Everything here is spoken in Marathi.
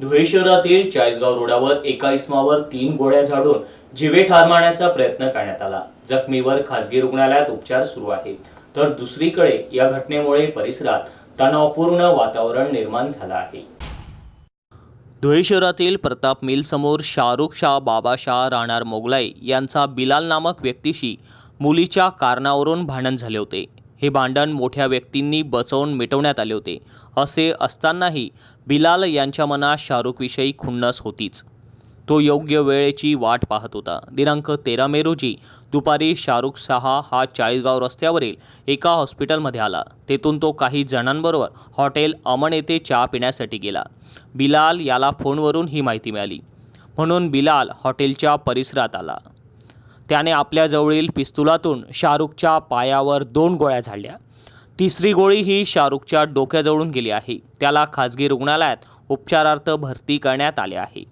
धुळे शहरातील चाळीसगाव रोडावर एका इसमावर तीन गोळ्या झाडून जिवे ठार मारण्याचा प्रयत्न करण्यात आला. जखमीवर खासगी रुग्णालयात उपचार सुरू आहेत. तर दुसरीकडे या घटनेमुळे परिसरात तणावपूर्ण वातावरण निर्माण झालं आहे. धुळे शहरातील प्रताप मिल समोर शाहरुख शाह बाबा शाह राहणार मोगलाई यांचा बिलाल नामक व्यक्तीशी मुलीच्या कारणावरून भांडण झाले होते. हे भांडण मोठ्या व्यक्तींनी बसवून मिटवण्यात आले होते. असे असतानाही बिलाल यांच्या मनात शाहरुखविषयी खुन्नस होतीच. तो योग्य वेळेची वाट पाहत होता. दिनांक तेरा मे रोजी दुपारी शाहरुख शहा हा चाळीसगाव रस्त्यावरील एका हॉस्पिटलमध्ये आला. तेथून तो काही जणांबरोबर हॉटेल अमन येथे चहा पिण्यासाठी गेला. बिलाल याला फोनवरून ही माहिती मिळाली. म्हणून बिलाल हॉटेलच्या परिसरात आला. त्याने आपल्याजवळील पिस्तुलातून शाहरुखच्या पायावर दोन गोळ्या झाडल्या. तिसरी गोळी ही शाहरुखच्या डोक्याजवळून गेली आहे. त्याला खाजगी रुग्णालयात उपचारार्थ भरती करण्यात आले आहे.